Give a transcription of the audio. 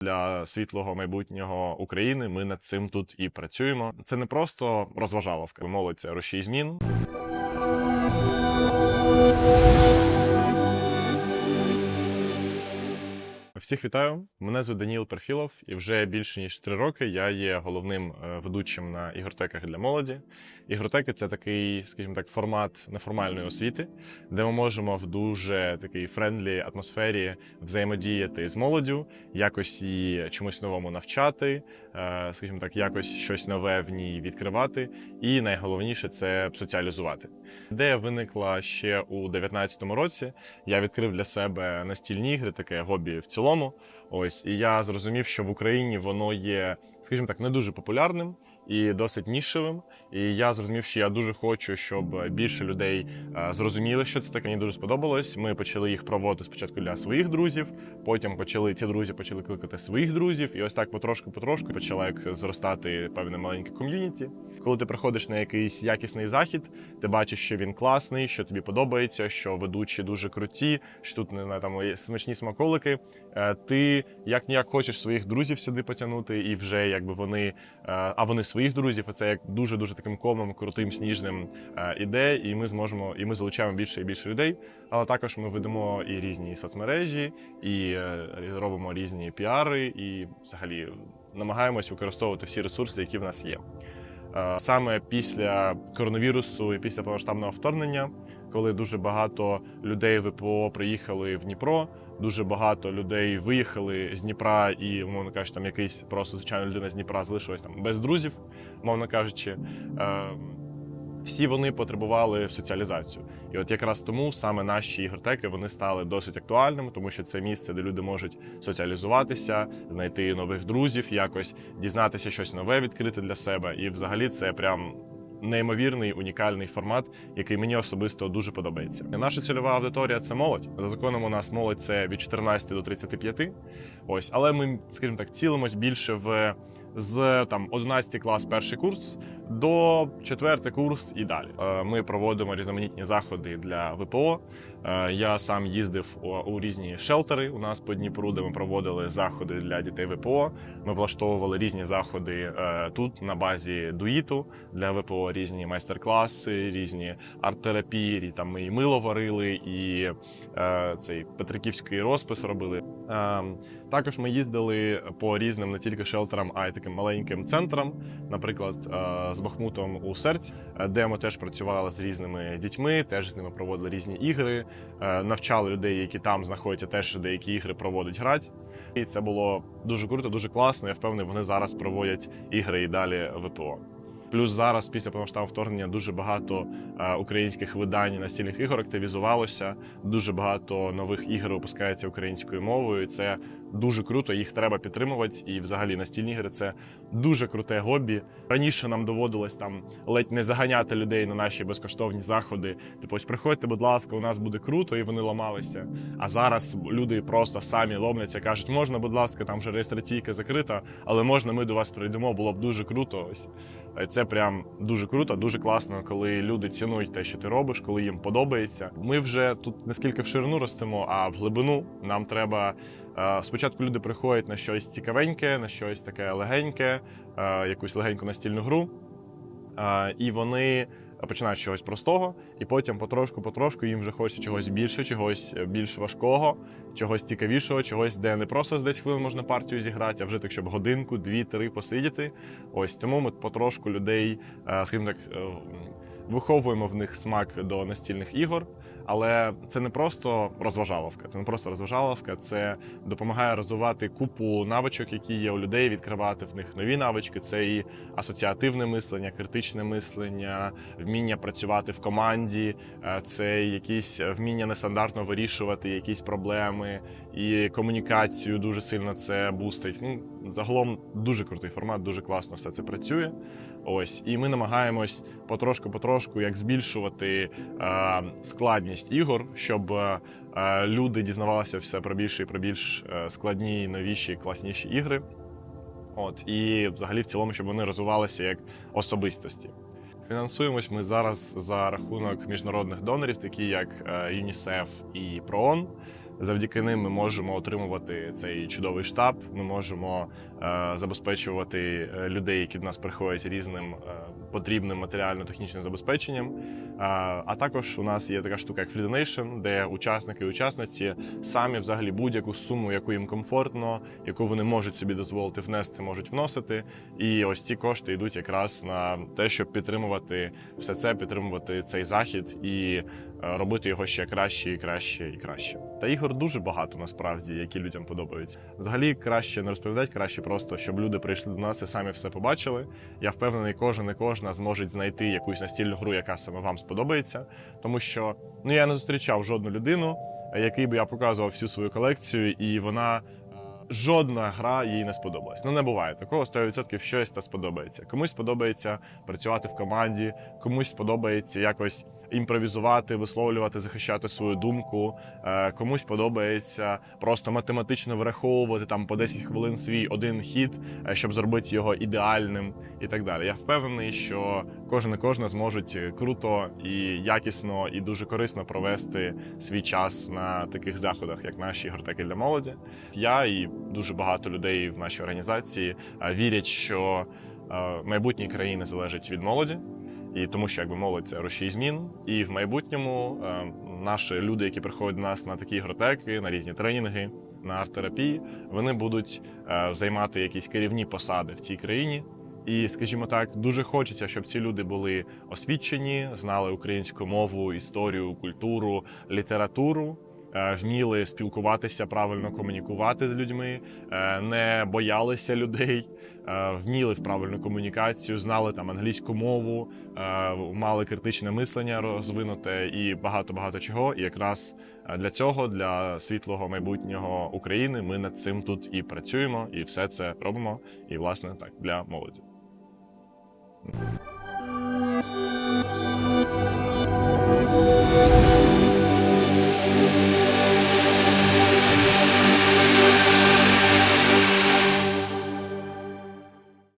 для світлого майбутнього України. Ми над цим тут і працюємо. Це не просто розважаловка. Молодь це рушій змін. Всіх вітаю! Мене звуть Даніл Перфілов, і вже більше ніж три роки я є головним е, ведучим на ігротеках для молоді. Ігротеки це такий, скажімо так, формат неформальної освіти, де ми можемо в дуже такій френдлі атмосфері взаємодіяти з молоддю, якось її чомусь новому навчати, е, скажімо так, якось щось нове в ній відкривати. І найголовніше це соціалізувати. Ідея виникла ще у 2019 році. Я відкрив для себе настільні ігри, таке хобі в цілому. Salomo Ось і я зрозумів, що в Україні воно є, скажімо так, не дуже популярним і досить нішевим. І я зрозумів, що я дуже хочу, щоб більше людей е, зрозуміли, що це таке. Мені дуже сподобалось. Ми почали їх проводити спочатку для своїх друзів, потім почали ці друзі почали кликати своїх друзів, і ось так потрошку-потрошку почала як зростати певне маленьке ком'юніті. Коли ти приходиш на якийсь якісний захід, ти бачиш, що він класний, що тобі подобається, що ведучі дуже круті, що тут не знаю, там смачні смаколики. Е, Як ніяк хочеш своїх друзів сюди потягнути, і вже якби вони, е, а вони своїх друзів, і це як дуже дуже таким комом, крутим, сніжним е, іде, і ми зможемо, і ми залучаємо більше і більше людей. Але також ми ведемо і різні соцмережі, і е, робимо різні піари, і взагалі намагаємось використовувати всі ресурси, які в нас є. Саме після коронавірусу і після повноштабного вторгнення, коли дуже багато людей ВПО приїхали в Дніпро, дуже багато людей виїхали з Дніпра, і, умовно кажучи, там якийсь просто звичайна людина з Дніпра залишилась там без друзів, мовно кажучи. Е, всі вони потребували соціалізацію, і от якраз тому саме наші ігротеки вони стали досить актуальними, тому що це місце, де люди можуть соціалізуватися, знайти нових друзів, якось дізнатися щось нове, відкрити для себе. І взагалі це прям неймовірний унікальний формат, який мені особисто дуже подобається. Наша цільова аудиторія це молодь. За законом у нас молодь це від 14 до 35. Ось, але ми, скажімо так, цілимось більше в з там 11 клас, перший курс до 4 курс і далі. Е, Ми проводимо різноманітні заходи для ВПО. Е, Я сам їздив у, різні шелтери. У нас по Дніпру, де ми проводили заходи для дітей ВПО. Ми влаштовували різні заходи е, тут на базі дуїту для ВПО, різні майстер-класи, різні арт-терапії. Там ми і мило варили, і цей петриківський розпис робили. Також ми їздили по різним не тільки шелтерам, а й таким маленьким центрам, наприклад, е, з Бахмутом у серці, е, де ми теж працювали з різними дітьми, теж з ними проводили різні ігри, е, навчали людей, які там знаходяться, теж деякі ігри проводить грати. І це було дуже круто, дуже класно. Я впевнений, вони зараз проводять ігри і далі ВПО. Плюс зараз, після повноштабного вторгнення, дуже багато е, українських видань настільних ігор активізувалося. Дуже багато нових ігор випускається українською мовою. і Це дуже круто. Їх треба підтримувати. І, взагалі, настільні ігри це дуже круте хобі. Раніше нам доводилось там ледь не заганяти людей на наші безкоштовні заходи. Типу, ось приходьте, будь ласка, у нас буде круто, і вони ламалися. А зараз люди просто самі ломляться, кажуть, можна, будь ласка, там вже реєстраційка закрита, але можна, ми до вас прийдемо. Було б дуже круто. Ось Е, це прям дуже круто, дуже класно, коли люди цінують те, що ти робиш, коли їм подобається. Ми вже тут не скільки в ширину ростемо, а в глибину нам треба. е, Спочатку люди приходять на щось цікавеньке, на щось таке легеньке, е, якусь легеньку настільну гру. Е, І вони починають з чогось простого, і потім потрошку-потрошку їм вже хочеться чогось більше, чогось більш важкого, чогось цікавішого, чогось, де не просто з 10 хвилин можна партію зіграти, а вже так, щоб годинку, дві-три посидіти. Ось тому ми потрошку людей, е, скажімо так, е, виховуємо в них смак до настільних ігор. Але це не просто розважаловка, це не просто розважаловка, це допомагає розвивати купу навичок, які є у людей, відкривати в них нові навички. Це і асоціативне мислення, критичне мислення, вміння працювати в команді, е, це якісь вміння нестандартно вирішувати якісь проблеми, і комунікацію дуже сильно це бустить. Ну, загалом дуже крутий формат, дуже класно все це працює. Ось, і ми намагаємось потрошку-потрошку як збільшувати е, складність ігор, щоб е, е, люди дізнавалися все про більше і про більш е, складні, новіші, класніші ігри. От, і взагалі в цілому, щоб вони розвивалися як особистості. Фінансуємось ми зараз за рахунок міжнародних донорів, такі як ЮНІСЕФ і ПРООН. Завдяки ним ми можемо отримувати цей чудовий штаб. Ми можемо е, забезпечувати е, людей, які до нас приходять різним е, потрібним матеріально-технічним забезпеченням. Е, а також у нас є така штука, як Free Donation, де учасники і учасниці самі взагалі будь-яку суму, яку їм комфортно, яку вони можуть собі дозволити внести, можуть вносити. І ось ці кошти йдуть якраз на те, щоб підтримувати все це, підтримувати цей захід і робити його ще краще і краще і краще. Та ігор дуже багато насправді, які людям подобаються. Взагалі краще не розповідати, краще просто, щоб люди прийшли до нас і самі все побачили. Я впевнений, кожен і кожна зможуть знайти якусь настільну гру, яка саме вам сподобається, тому що ну я не зустрічав жодну людину, який би я показував всю свою колекцію, і вона. Жодна гра їй не сподобалась. Ну не буває такого 100% щось та сподобається. Комусь сподобається працювати в команді, комусь сподобається якось імпровізувати, висловлювати, захищати свою думку. е, Комусь подобається просто математично враховувати там по 10 хвилин свій один хід, е, щоб зробити його ідеальним і так далі. Я впевнений, що кожен і кожна зможуть круто і якісно і дуже корисно провести свій час на таких заходах, як наші ігротеки для молоді. Я і дуже багато людей в нашій організації е, вірять, що е, майбутнє країни залежить від молоді. І тому, що якби молодь це рушій змін, і в майбутньому е, наші люди, які приходять до нас на такі ігротеки, на різні тренінги, на арт-терапії, вони будуть е, займати якісь керівні посади в цій країні. І, скажімо так, дуже хочеться, щоб ці люди були освічені, знали українську мову, історію, культуру, літературу. Е, Вміли спілкуватися, правильно комунікувати з людьми, е, не боялися людей, е, вміли в правильну комунікацію, знали там англійську мову, мали критичне мислення розвинуте і багато багато чого. І якраз для цього, для світлого майбутнього України, ми над цим тут і працюємо, і все це робимо. І власне так для молоді.